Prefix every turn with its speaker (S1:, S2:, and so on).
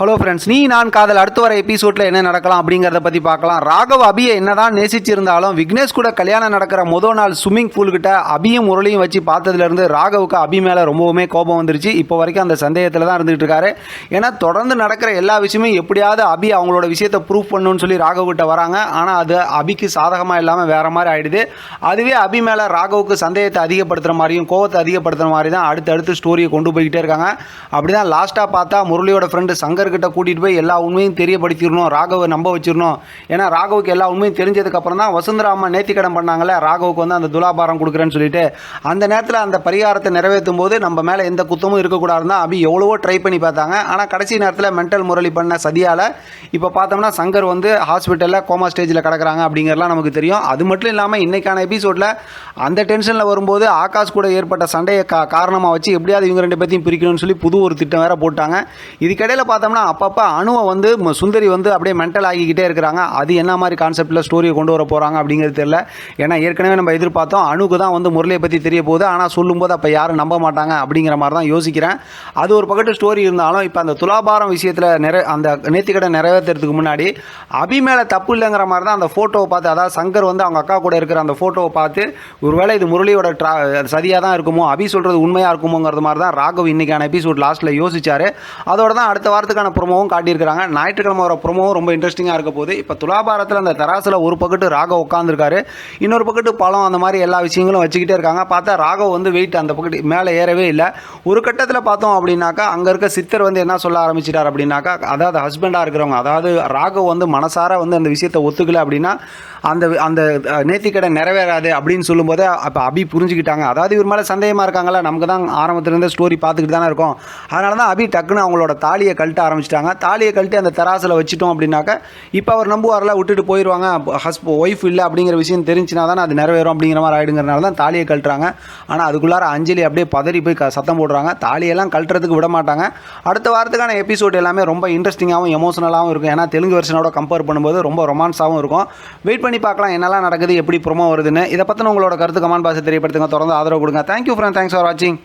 S1: Hello friends நீ நான் காதல். அடுத்து வர எபிசோட்ல என்ன நடக்கலாம் அப்படிங்கிறத பற்றி பார்க்கலாம். ராகவ் அபியை என்னதான் நேசிச்சிருந்தாலும் விக்னேஷ் கூட கல்யாணம் நடக்கிற முதல் நாள் ஸ்விம்மிங் பூல் கிட்ட அபியும் முரளியும் வச்சு பார்த்ததுலேருந்து ராகவுக்கு அபி மேலே ரொம்பவுமே கோபம் வந்துருச்சு. இப்போ வரைக்கும் அந்த சந்தேகத்தில் தான் இருந்துகிட்டு இருக்காரு. ஏன்னா தொடர்ந்து நடக்கிற எல்லா விஷயமும் எப்படியாவது அபி அவங்களோட விஷயத்தை ப்ரூவ் பண்ணணும்னு சொல்லி ராகவ் கிட்ட வராங்க. ஆனால் அது அபிக்கு சாதகமாக இல்லாமல் வேற மாதிரி ஆயிடுது. அதுவே அபி மேலே ராகவுக்கு சந்தேகத்தை அதிகப்படுத்துகிற மாதிரியும் கோவத்தை அதிகப்படுத்துகிற மாதிரி தான் அடுத்தடுத்து ஸ்டோரியை கொண்டு போய்கிட்டே இருக்காங்க. அப்படி தான் லாஸ்ட்டாக பார்த்தா முரளியோட ஃப்ரெண்டு சங்கர் கிட்ட கூட்டிகிட்டு போய் எல்லா உண்மையும் தெரியப்படுத்திடணும் ராகவை நம்ப வச்சிடணும். ஏன்னா ராகவுக்கு எல்லா உண்மையும் தெரிஞ்சதுக்கப்புறம் தான் வசுந்தரா அம்மா நேர்த்திக்கடன் பண்ணாங்கல்ல ராகவுக்கு வந்து அந்த துலாபாரம் கொடுக்குறேன்னு சொல்லிட்டு. அந்த நேரத்தில் அந்த பரிகாரத்தை நிறைவேற்றும் போது நம்ம மேலே எந்த குத்தமும் இருக்கக்கூடாதுன்னு அபி எவ்வளவோ ட்ரை பண்ணி பார்த்தாங்க. ஆனால் கடைசி நேரத்தில் மென்டல் முரளி பண்ண சதியால் இப்போ பார்த்தோம்னா சங்கர் வந்து ஹாஸ்பிட்டலில் கோமா ஸ்டேஜில் கிடக்கிறாங்க அப்படிங்கிறலாம் நமக்கு தெரியும். அது மட்டும் இல்லாமல் இன்னைக்கான எபிசோடில் அந்த டென்ஷனில் வரும்போது ஆகாஷ் கூட ஏற்பட்ட சண்டையை கா காரணமாக வச்சு எப்படியாவது இவங்க ரெண்டு பேர்த்தையும் பிரிக்கணும்னு சொல்லி புது ஒரு திட்டம் வேற போட்டாங்க. இதுக்கிடையில் பார்த்தோம்னா அப்பப்போ அணுவை வந்து சுந்தரி வந்து அப்படியே மென்டல் ஆகிக்கிட்டே இருக்கிறாங்க. அது என்ன மாதிரி கான்செப்டில் ஸ்டோரியை கொண்டு வர போகிறாங்க அப்படிங்கிறது தெரியல. ஏன்னா ஏற்கனவே நம்ம எதிர்பார்த்தோம் அணுக்கு தான் வந்து முரளியை பற்றி தெரிய போகுது. ஆனால் சொல்லும்போது அப்போ யாரும் நம்ப மாட்டாங்க அப்படிங்கிற மாதிரி தான் யோசிக்கிறேன். அது ஒரு பக்கத்து ஸ்டோரி இருந்தாலும் இப்போ அந்த துலாபாரம் விஷயத்தில் நிறை அந்த நேர்த்திக்கடை நிறைவேற்றுறதுக்கு முன்னாடி அபி மேலே தப்பு இல்லைங்கிற மாதிரி தான் அந்த ஃபோட்டோவை பார்த்து அதாவது சங்கர் வந்து அவங்க அக்கா கூட இருக்கிற அந்த ஃபோட்டோவை பார்த்து ஒருவேளை இது முரளியோட ட்ரா சதியாக தான் இருக்குமோ அபி சொல்கிறது உண்மையாக இருக்குமோங்கிறது மாதிரி தான் ராகவ் இன்றைக்கான எபிசோட் லாஸ்ட்டில் யோசிச்சார். அதோட தான் அடுத்த வாரத்துக்கு வாரத்துக்கான ப்ரொமோவும் காட்டியிருக்கிறாங்க. ஞாயிற்றுக்கிழமை வர ப்ரொமோவும் ரொம்ப இன்ட்ரெஸ்டிங்காக இருக்க போகுது. இப்போ துலாபாரத்தில் அந்த தராசில் ஒரு பக்கத்து ராகவ் உட்காந்துருக்காரு இன்னொரு பக்கத்து பழம் அந்த மாதிரி எல்லா விஷயங்களும் வச்சுக்கிட்டே இருக்காங்க. பார்த்தா ராகவ் வந்து வெயிட் அந்த பக்கத்து மேலே ஏறவே இல்லை. ஒரு கட்டத்தில் பார்த்தோம் அப்படின்னாக்கா அங்கே இருக்க சித்தர் வந்து என்ன சொல்ல ஆரம்பிச்சிட்டார் அப்படின்னாக்கா அதாவது ஹஸ்பண்டாக இருக்கிறவங்க அதாவது ராகவ் வந்து மனசார வந்து அந்த விஷயத்தை ஒத்துக்கல அப்படின்னா அந்த அந்த அஹ், நேர்த்திக்கடை நிறைவேறாது அப்படின்னு சொல்லும்போது அப்போ அபி புரிஞ்சுக்கிட்டாங்க. அதாவது இவர் மேலே சந்தேகமாக இருக்காங்களா நமக்கு தான் ஆரம்பத்துலேருந்து ஸ்டோரி பார்த்துக்கிட்டு தானே இருக்கோம். அதனால தான் அபி டக்குன்னு அவங்களோட தாலியை கழட்ட ஆரம்பிச்சிட்டாங்க. தாலியை கழட்டி அந்த தராசில் வச்சுட்டோம் அப்படின்னாக்கா இப்போ அவர் நம்புவாரில் விட்டுட்டு போயிடுவாங்க ஹஸ்ப ஒய்ஃப் இல்லை அப்படிங்கிற விஷயம் தெரிஞ்சுனா தானே அது நிறைவேறும் அப்படிங்கிற மாதிரி ஆகிடுங்கிறனால தான் தாலியை கழட்டுறாங்க. ஆனால் அதுக்குள்ளார அஞ்சலி அப்படியே பதறி போய் க சத்தம் போடுறாங்க. தாலியெல்லாம் கழட்டுறதுக்கு விட மாட்டாங்க. அடுத்த வாரத்துக்கான எபிசோட் எல்லாமே ரொம்ப இன்ட்ரெஸ்டிங்காகவும் எமோஷனலாகவும் இருக்கும். ஏன்னா தெலுங்கு வெர்ஷனோட கம்பேர் பண்ணும்போது ரொம்ப ரொமான்ஸாகவும் இருக்கும். வெயிட் பண்ணி பார்க்கலாம் என்னெல்லாம் நடக்குது எப்படி ப்ரொமோ வருதுன்னு. இதை பற்றின உங்களோட கருத்து கமெண்ட் பாக்ஸ் தெரியப்படுத்துங்க. தொடர்ந்து ஆதரவு கொடுங்க. தேங்க்யூ ஃப்ரெண்ட் தேங்க்ஸ் ஃபார் வாட்சிங்